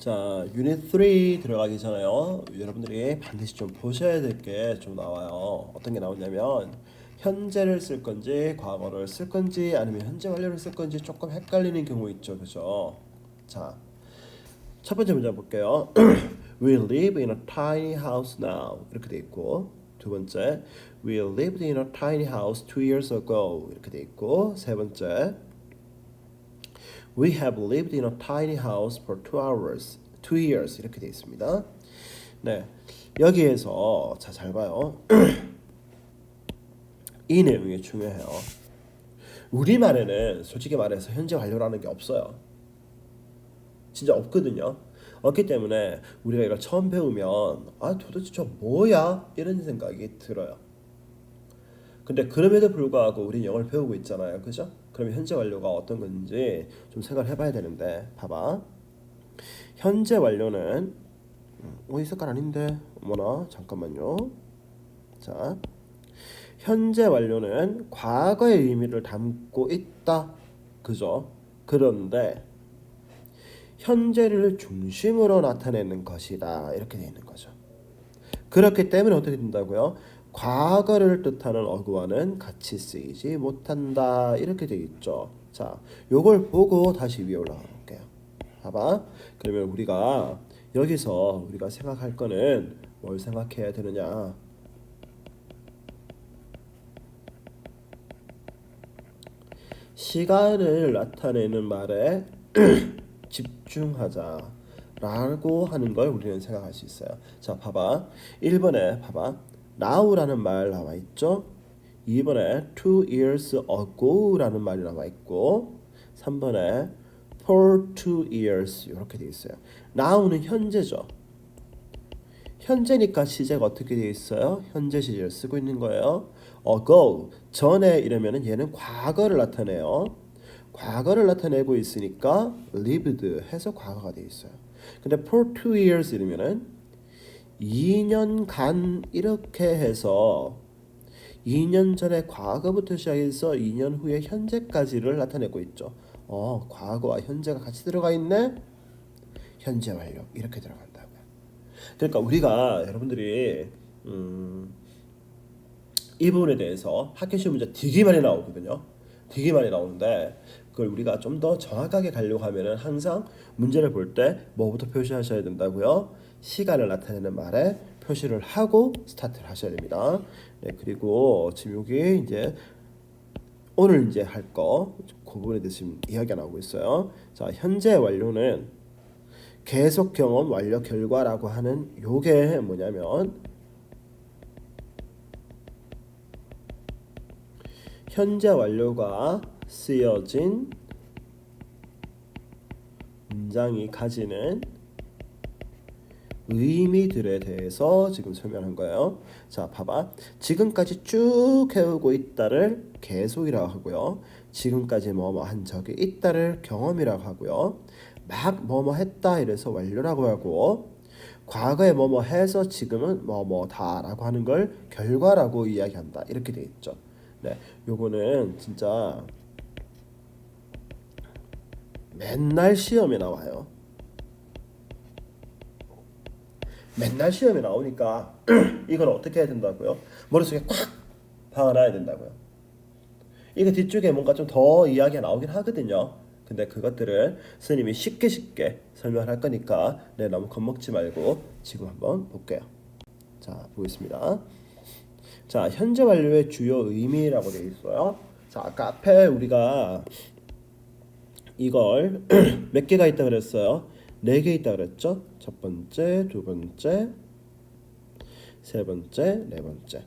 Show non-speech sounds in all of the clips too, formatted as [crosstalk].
자, 유닛 3 들어가기 전에요. 여러분들이 반드시 좀 보셔야 될 게 좀 나와요. 어떤 게 나오냐면 현재를 쓸 건지 과거를 쓸 건지 아니면 현재 완료를 쓸 건지 조금 헷갈리는 경우 있죠. 그죠? 자. 첫 번째 문제 볼게요. [clears throat] We live in a tiny house now. 이렇게 돼 있고 두 번째 We lived in a tiny house two years ago. 이렇게 돼 있고 세 번째 We have lived in a tiny house for two hours, two years 이렇게 돼 있습니다. 네, 여기에서 자 잘 봐요. [clears throat] 이 내용이 중요해요. 우리 말에는 솔직히 말해서 현재 완료라는 게 없어요. 진짜 없거든요. 없기 때문에 우리가 이걸 처음 배우면 아 도대체 저 뭐야 이런 생각이 들어요. 근데 그럼에도 불구하고 우리 영어를 배우고 있잖아요. 그죠? 그러면 현재 완료가 어떤 건지 좀 생각을 해봐야 되는데 봐봐. 현재 완료는 음, 어, 이 색깔 아닌데 어머나 잠깐만요. 자, 현재 완료는 과거의 의미를 담고 있다. 그죠? 그런데 현재를 중심으로 나타내는 것이다. 이렇게 되어 있는 거죠. 그렇기 때문에 어떻게 된다고요? 과거를 뜻하는 어구와는 같이 쓰이지 못한다. 이렇게 되어 있죠. 자, 요걸 보고 다시 위에 올라가 볼게요. 봐봐. 그러면 우리가 여기서 우리가 생각할 거는 뭘 생각해야 되느냐? 시간을 나타내는 말에 [clears throat] 집중하자 라고 하는 걸 우리는 생각할 수 있어요. 자, 봐봐. 1번에 봐봐. Now라는 말 나와 있죠. 2번에 two years ago라는 말이 나와 있고 3번에 for two years 이렇게 돼 있어요. now는 현재죠. 현재니까 시제가 어떻게 되어 있어요? 현재 시제를 쓰고 있는 거예요. ago 전에 이러면은 얘는 과거를 나타내요. 과거를 나타내고 있으니까 lived 해서 과거가 되어 있어요. 근데 for two years 이러면은 2년간 이렇게 해서 2년 전에 과거부터 시작해서 2년 후에 현재까지를 나타내고 있죠. 어, 과거와 현재가 같이 들어가 있네. 현재 완료 이렇게 들어간다고요. 그러니까 우리가 여러분들이 음, 이 부분에 대해서 학교 시험 문제 되게 많이 나오거든요. 되게 많이 나오는데 그걸 우리가 좀 더 정확하게 가려고 하면은 항상 문제를 볼 때 뭐부터 표시하셔야 된다고요? 시간을 나타내는 말에 표시를 하고 스타트를 하셔야 됩니다. 네, 그리고 지금 여기 이제 오늘 이제 할 거 그 부분에 대해서 지금 이야기가 나오고 있어요. 자, 현재 완료는 계속 경험 완료 결과라고 하는 요게 뭐냐면 현재 완료가 쓰여진 문장이 가지는 의미들에 대해서 지금 설명한 거예요. 자, 봐봐. 지금까지 쭉 해오고 있다를 계속이라고 하고요. 지금까지 뭐뭐 한 적이 있다를 경험이라고 하고요. 막 뭐뭐 했다 이래서 완료라고 하고 과거에 뭐뭐 해서 지금은 뭐뭐 다라고 하는 걸 결과라고 이야기한다. 이렇게 돼 있죠. 네, 요거는 진짜 맨날 시험에 나와요. 맨날 시험에 나오니까 [clears throat] 이건 어떻게 해야 된다고요? 머릿속에 꽉 박아놔야 된다고요. 이거 뒤쪽에 뭔가 좀 더 이야기가 나오긴 하거든요. 근데 그것들을 스님이 쉽게 쉽게 설명할 거니까 네, 너무 겁먹지 말고 지금 한번 볼게요. 자, 보겠습니다. 자, 현재 완료의 주요 의미라고 되어 있어요. 자, 아까 앞에 우리가 이걸 [clears throat] 몇 개가 있다 그랬어요? 네 개 있다 그랬죠? 첫 번째, 두 번째, 세 번째, 네 번째.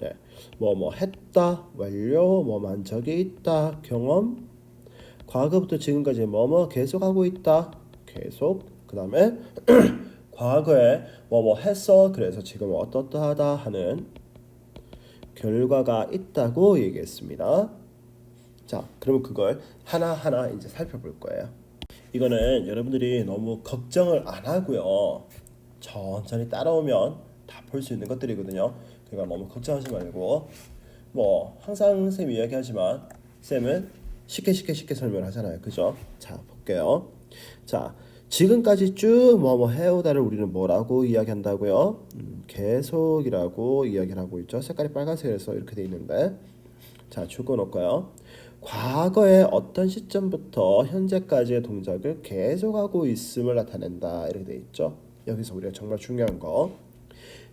네, 뭐 뭐 했다, 완료, 뭐만 적이 있다, 경험, 과거부터 지금까지 뭐 뭐 계속하고 있다, 계속. 그 다음에 [clears throat] 과거에 뭐 뭐 했어, 그래서 지금 어떻다하다 하는 결과가 있다고 얘기했습니다. 자, 그러면 그걸 하나하나 이제 살펴볼 거예요. 이거는 여러분들이 너무 걱정을 안 하고요. 천천히 따라오면 다 볼 수 있는 것들이거든요. 그러니까 너무 걱정하지 말고 뭐 항상 쌤 이야기하지만 쌤은 쉽게 쉽게 쉽게 설명하잖아요. 그죠? 자, 볼게요. 자, 지금까지 쭉 뭐 뭐 해오다를 우리는 뭐라고 이야기한다고요? 음, 계속이라고 이야기를 하고 있죠. 색깔이 빨간색에서 이렇게 돼 있는데 자 적어놓을까요? 과거의 어떤 시점부터 현재까지의 동작을 계속하고 있음을 나타낸다 이렇게 돼 있죠. 여기서 우리가 정말 중요한 거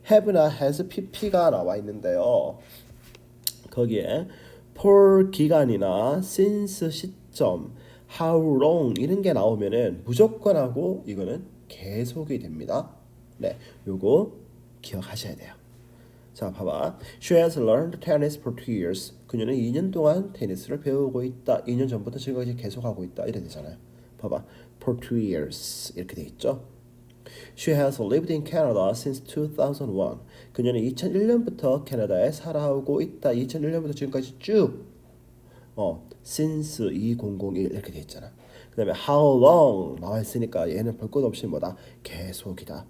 have나 has pp가 나와 있는데요. 거기에 for 기간이나 since 시점, how long 이런 게 나오면은 무조건 하고 이거는 계속이 됩니다. 네, 요거 기억하셔야 돼요. 자, 봐봐. She has learned tennis for two years. 그녀는 2년 동안 테니스를 배우고 있다. 2년 전부터 지금까지 계속하고 있다. 이래 되잖아요. 봐봐. For two years 이렇게 돼 있죠. She has lived in Canada since 2001. 그녀는 2001년부터 캐나다에 살아오고 있다. 2001년부터 지금까지 쭉 어, since 2001 이렇게 돼 있잖아. 그다음에 how long 나와 있으니까 얘는 볼 것 없이 뭐다 계속이다.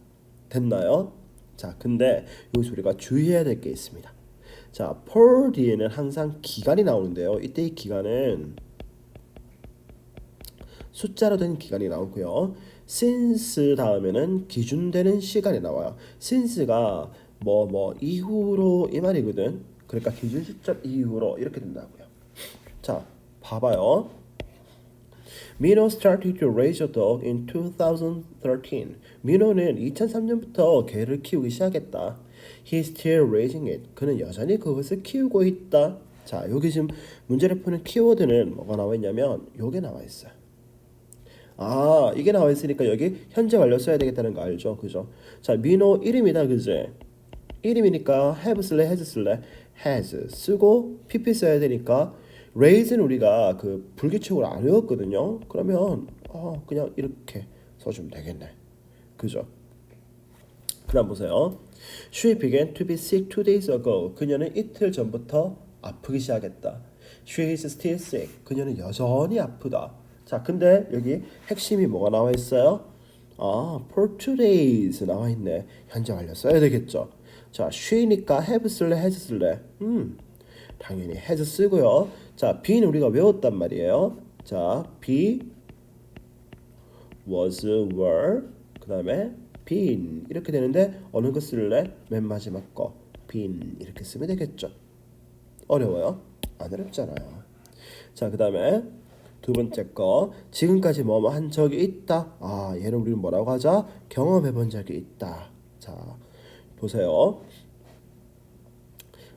됐나요? 자, 근데 여기서 우리가 주의해야 될 게 있습니다. 자, per 뒤에는 항상 기간이 나오는데요. 이때 이 기간은 숫자로 된 기간이 나오고요. since 다음에는 기준되는 시간이 나와요. since가 뭐뭐 이후로 이 말이거든. 그러니까 기준 시점 이후로 이렇게 된다고요. 자, 봐봐요. Mino started to raise a dog in 2013. 미노는 2003년부터 개를 키우기 시작했다. He's still raising it. 그는 여전히 그것을 키우고 있다. 자, 여기 지금 문제를 푸는 키워드는 뭐가 나와 있냐면 요게 나와 있어요. 아, 이게 나와 있으니까 여기 현재 완료 써야 되겠다는 거 알죠? 그죠? 자, 민호 이름이다, 그지? 이름이니까 have 쓸래, has 쓸래? has 쓰고 pp 써야 되니까 raise는 우리가 그 불규칙으로 안 외웠거든요. 그러면 어, 그냥 이렇게 써주면 되겠네. 그죠? 그다음 보세요. She began to be sick two days ago. 그녀는 이틀 전부터 아프기 시작했다. She is still sick. 그녀는 여전히 아프다. 자, 근데 여기 핵심이 뭐가 나와 있어요? 아, for two days 나와 있네. 현재 완료 써야 되겠죠. 자, she니까 have 쓸래, has 쓸래? 음, 당연히 has 쓰고요. 자, be는 우리가 외웠단 말이에요. 자, be, was, were, 그 다음에 been 이렇게 되는데 어느 거 쓸래? 맨 마지막 거 been 이렇게 쓰면 되겠죠. 어려워요? 안 어렵잖아요. 자, 그 다음에 두 번째 거 지금까지 뭐뭐 한 적이 있다. 아, 얘는 우리는 뭐라고 하자? 경험해 본 적이 있다. 자, 보세요.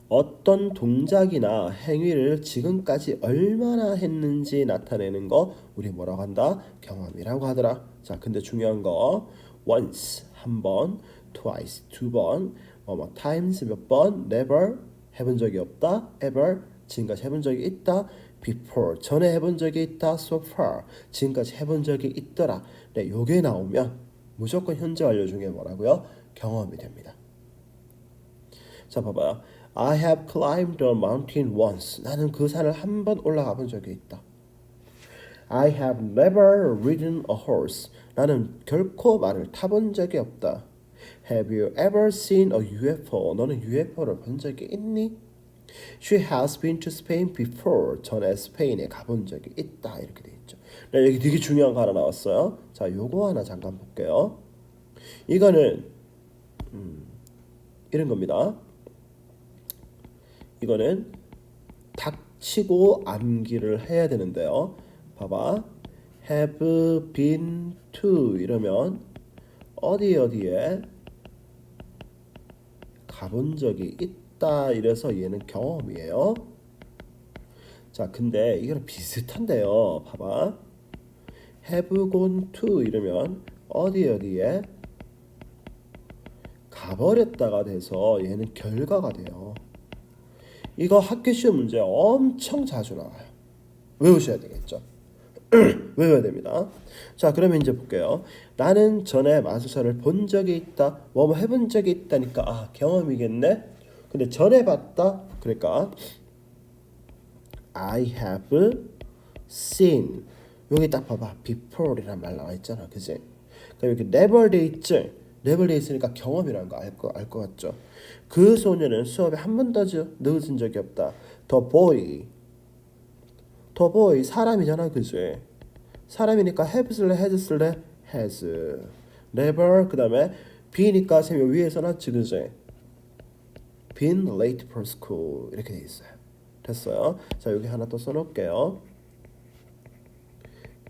어떤 동작이나 행위를 지금까지 얼마나 했는지 나타내는 거 우리 뭐라고 한다? 경험이라고 하더라. 자, 근데 중요한 거 once 한 번, twice 두 번, 뭐뭐 times 몇 번, never 해본 적이 없다, ever 지금까지 해본 적이 있다, before 전에 해본 적이 있다, so far 지금까지 해본 적이 있더라. 네, 요게 나오면 무조건 현재 완료 중에 뭐라고요? 경험이 됩니다. 자, 봐봐요. I have climbed a mountain once. 나는 그 산을 한 번 올라가 본 적이 있다. I have never ridden a horse. 나는 결코 말을 타본 적이 없다. Have you ever seen a UFO? 너는 UFO를 본 적이 있니? She has been to Spain before. 전에 스페인에 가본 적이 있다. 이렇게 돼 있죠. 네, 여기 되게 중요한 거 하나 나왔어요. 자, 요거 하나 잠깐 볼게요. 이거는 음, 이런 겁니다. 이거는 닥치고 암기를 해야 되는데요. 봐봐. have been to 이러면 어디 어디에 가본 적이 있다 이래서 얘는 경험이에요. 자, 근데 이거랑 비슷한데요. 봐봐. have gone to 이러면 어디 어디에 가버렸다가 돼서 얘는 결과가 돼요. 이거 학교 시험 문제 엄청 자주 나와요. 외우셔야 되겠죠. [clears throat] 외워야 됩니다. 자, 그러면 이제 볼게요. 나는 전에 마술사를 본 적이 있다. 뭐, 뭐 해본 적이 있다니까 아 경험이겠네. 근데 전에 봤다. 그러니까 I have seen. 여기 딱 봐봐. before이란 말 나와 있잖아, 그지? 그럼 이렇게 never 돼 있지. Never 돼 있으니까 경험이라는 거 알 거알것 같죠? 그 소녀는 수업에 한 번도 늦은 적이 없다. The boy. The boy 사람이잖아, 그지? 사람이니까 have 쓸래, has never 그 다음에 be니까 쌤이 위에서 놨지 그지? been late for school 이렇게 돼 있어요. 됐어요. 자 여기 하나 또 써놓을게요.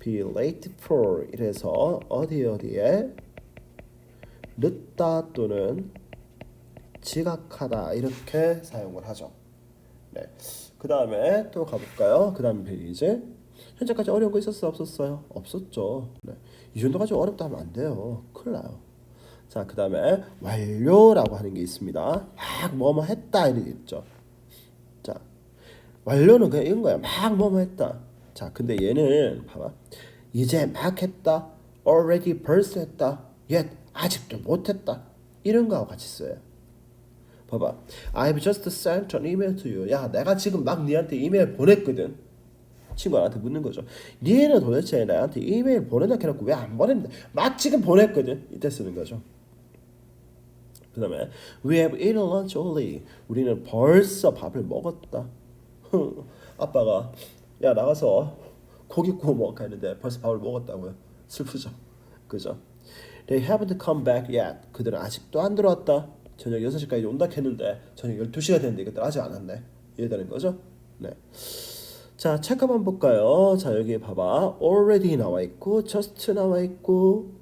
be late for 이래서 어디 어디에 늦다 또는 지각하다 이렇게 사용을 하죠. 네. 그 다음에 또 가볼까요? 그 다음 페이지. 현재까지 어려운 거 있었어요? 없었어요? 없었죠. 네. 이 정도까지 어렵다 하면 안 돼요. 큰일 나요. 자, 그 다음에 완료라고 하는 게 있습니다. 막 뭐뭐 했다 있죠. 자, 완료는 그냥 이런 거야. 막 뭐뭐 했다. 자, 근데 얘는 봐봐. 이제 막 했다. already 벌써 했다. yet 아직도 못 했다. 이런 거하고 같이 써요. 봐봐. I've just sent an email to you. 야, 내가 지금 막 니한테 이메일 보냈거든. 친구한테 묻는 거죠. 니는 도대체 나한테 이메일 보내다 해놓고 왜 안 보냈는데? 막 지금 보냈거든. 이때 쓰는 거죠. 그 다음에 We have eaten lunch only. 우리는 벌써 밥을 먹었다. [laughs] 아빠가 야 나가서 고기 구워 먹을까 했는데 벌써 밥을 먹었다고요. 슬프죠. 그죠? They haven't come back yet. 그들은 아직도 안 들어왔다. 저녁 6시까지 온다 했는데 저녁 12시가 됐는데 이것들 아직 안 왔네. 이해되는 거죠? 네. 자, 체크만 볼까요? 자, 여기 봐봐. already 나와 있고 just 나와 있고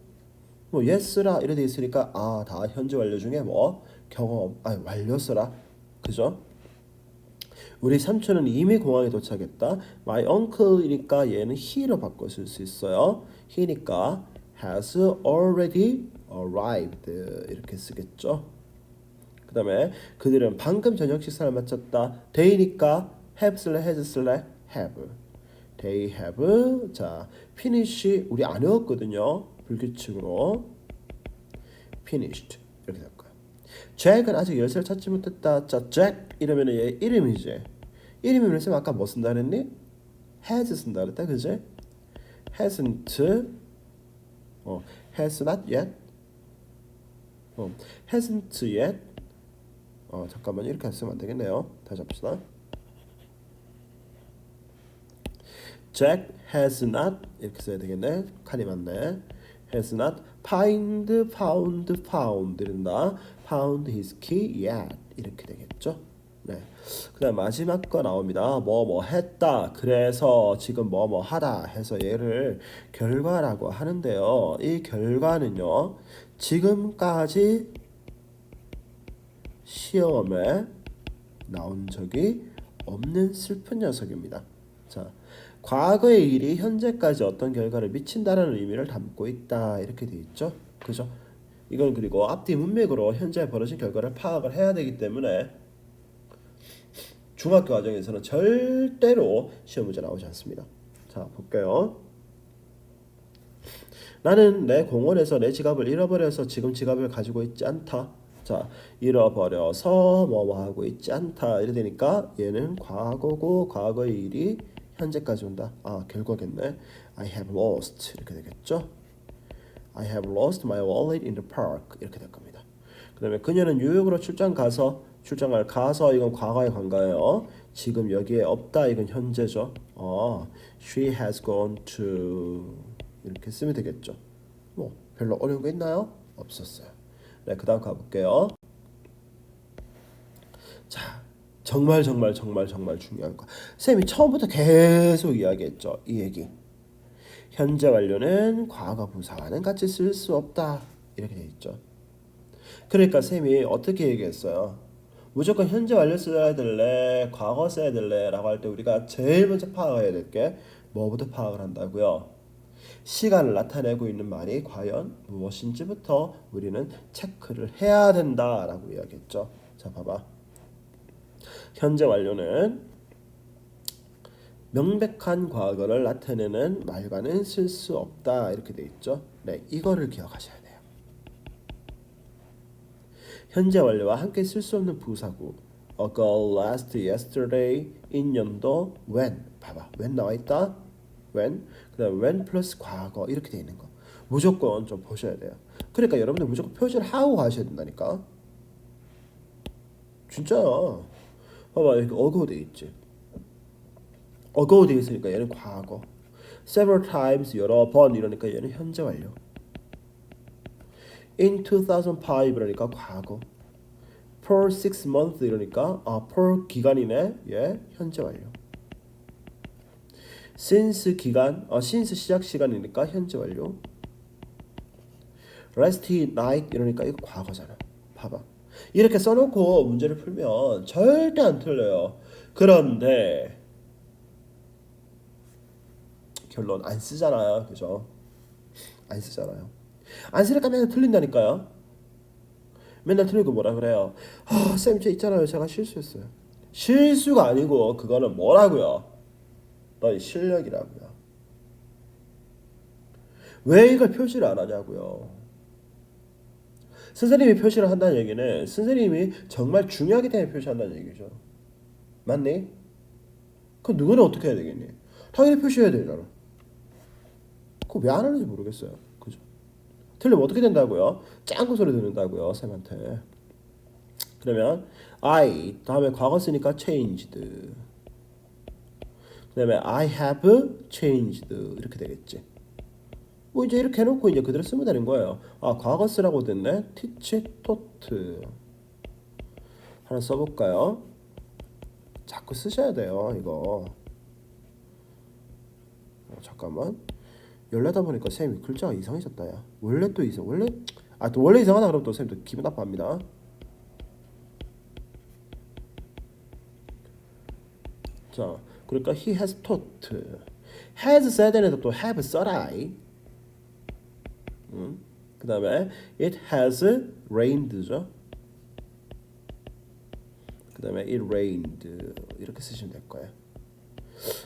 뭐 yes라 이래 돼 있으니까 아, 다 현재 완료 중에 뭐 경험 아니 완료서라. 그죠? 우리 삼촌은 이미 공항에 도착했다. My uncle이니까 얘는 he로 바꿔 쓸 수 있어요. he니까 has already arrived 이렇게 쓰겠죠. 그 다음에 그들은 방금 저녁 식사를 마쳤다. they니까 have 쓸래 has 쓸래 have. they have 자 finish 우리 안 외웠거든요. 불규칙으로 finished 이렇게 될 거야. 잭은 아직 열쇠를 찾지 못했다. 자, 잭 이러면 얘 이름이지. 이름이면 쌤 아까 뭐 쓴다 그랬니? has 쓴다 그랬다, 그지? hasn't, 어, has not yet, 어, hasn't yet. 어, 잠깐만 이렇게 쓰면 안 되겠네요. 다시 합시다. Jack has not 이렇게 써야 되겠네. 칸이 맞네. has not find, found, found 이런다. found his key yet 이렇게 되겠죠. 네. 그다음 마지막 거 나옵니다. 뭐 뭐 했다. 그래서 지금 뭐 뭐 하다 해서 얘를 결과라고 하는데요. 이 결과는요. 지금까지 시험에 나온 적이 없는 슬픈 녀석입니다. 자, 과거의 일이 현재까지 어떤 결과를 미친다라는 의미를 담고 있다 이렇게 돼 있죠. 그죠? 이건 그리고 앞뒤 문맥으로 현재 벌어진 결과를 파악을 해야 되기 때문에 중학교 과정에서는 절대로 시험 문제 나오지 않습니다. 자, 볼게요. 나는 내 공원에서 내 지갑을 잃어버려서 지금 지갑을 가지고 있지 않다. 자, 잃어버려서 뭐뭐 하고 있지 않다. 이래 되니까 얘는 과거고 과거의 일이 현재까지 온다. 아, 결과겠네. I have lost 이렇게 되겠죠. I have lost my wallet in the park 이렇게 될 겁니다. 그다음에 그녀는 뉴욕으로 출장 가서 출장을 가서 이건 과거의 관가예요. 지금 여기에 없다 이건 현재죠. 어, she has gone to 이렇게 쓰면 되겠죠. 뭐 별로 어려운 거 있나요? 없었어요. 네, 그다음 가볼게요. 자, 정말 정말 정말 정말 중요한 거. 쌤이 처음부터 계속 이야기했죠. 이 얘기. 현재 완료는 과거 부사와는 같이 쓸 수 없다. 이렇게 돼 있죠. 그러니까 쌤이 어떻게 얘기했어요? 무조건 현재 완료 써야 될래, 과거 써야 될래라고 할 때 우리가 제일 먼저 파악해야 될 게 뭐부터 파악을 한다고요? 시간을 나타내고 있는 말이 과연 무엇인지부터 우리는 체크를 해야 된다라고 이야기했죠. 자, 봐봐. 현재 완료는 명백한 과거를 나타내는 말과는 쓸 수 없다 이렇게 돼 있죠. 네, 이거를 기억하셔야 돼요. 현재 완료와 함께 쓸 수 없는 부사구 ago, last, yesterday, 인연도, when 봐봐 when 나와 있다 when 그다음 when 플러스 과거 이렇게 돼 있는 거 무조건 좀 보셔야 돼요. 그러니까 여러분들 무조건 표시를 하고 가셔야 된다니까. 진짜 봐봐 여기 ago 돼 있지. ago 돼 있으니까 얘는 과거. several times 여러 번 이러니까 얘는 현재 완료. In 2005 그러니까 과거. per six months 이러니까 아 per 기간이네. 예, 현재 완료. since 기간, 어, since 시작 시간이니까 현재 완료. last night 이러니까 이거 과거잖아. 봐봐. 이렇게 써놓고 문제를 풀면 절대 안 틀려요. 그런데 결론 안 쓰잖아요. 그죠? 안 쓰잖아요. 안 쓰니까 맨날 틀린다니까요. 맨날 틀리고 뭐라 그래요? 아, 쌤, 저 있잖아요. 제가 실수했어요. 실수가 아니고 그거는 뭐라고요? 너의 실력이라고요. 왜 이걸 표시를 안 하냐고요. 선생님이 표시를 한다는 얘기는 선생님이 정말 중요하기 때문에 표시한다는 얘기죠. 맞니? 그럼 누구는 어떻게 해야 되겠니? 당연히 표시해야 되잖아. 그거 왜 안 하는지 모르겠어요. 틀리면 어떻게 된다고요? 짱구 소리 듣는다고요, 쌤한테. 그러면 I 다음에 과거 쓰니까 changed. 그다음에 I have changed 이렇게 되겠지. 뭐 이제 이렇게 해놓고 이제 그대로 쓰면 되는 거예요. 아 과거 쓰라고 됐네. teach, taught. 하나 써볼까요? 자꾸 쓰셔야 돼요 이거. 어, 잠깐만. 열려다 보니까 쌤이 글자가 이상해졌다 야. 원래 또 이상 원래 아 또 원래 이상하다 그러면 또쌤 또 기분 나빠합니다. 자, 그러니까 he has taught. has 되는데 또 have 써라이. 음. 그 다음에 it has rained죠. 그 다음에 it rained 이렇게 쓰시면 될 거예요.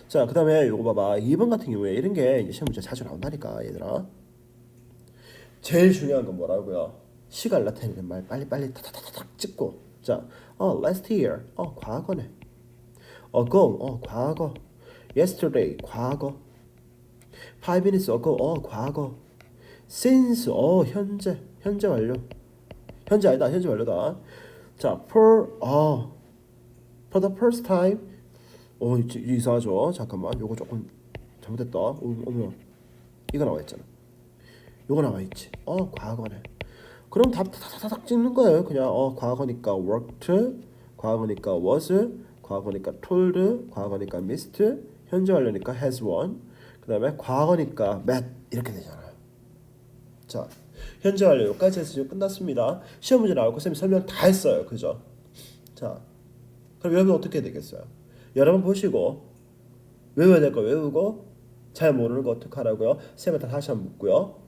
자, 그 다음에 이거 봐봐. 2번 같은 경우에 이런 게 이제 시험 문제 자주 나온다니까, 얘들아. 제일 중요한 건 뭐라고요? 시간 나타내는 말 빨리 빨리 타타타닥 찍고. 자, 어, last year. 어, 과거네. ago. 어, 과거. yesterday. 과거. five minutes ago. 어, 과거. since. 어, 현재. 현재 완료. 현재 아니다. 현재 완료다. 자, for 어, for the first time. 어, 이상하죠. 잠깐만. 요거 조금 잘못했다. 어, 어머. 이거 나와 있잖아. 요거 나와 있지. 어, 과거네. 그럼 답 다다닥 찍는 거예요. 그냥 어, 과거니까 worked, 과거니까 was, 과거니까 told, 과거니까 missed, 현재 완료니까 has won. 그 다음에 과거니까 met 이렇게 되잖아요. 자, 현재 완료 여기까지 해서 지금 끝났습니다. 시험 문제 나올 거 쌤이 설명 다 했어요. 그죠? 자, 그럼 여러분 어떻게 되겠어요? 여러분 보시고 외워야 될 거 외우고 잘 모르는 거 어떻게 하라고요? 쌤한테 다시 한번 묻고요.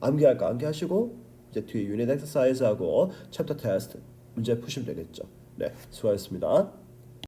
암기할 거 암기하시고 이제 뒤에 유닛 엑서사이즈하고 챕터 테스트 문제 푸시면 되겠죠. 네, 수고하셨습니다.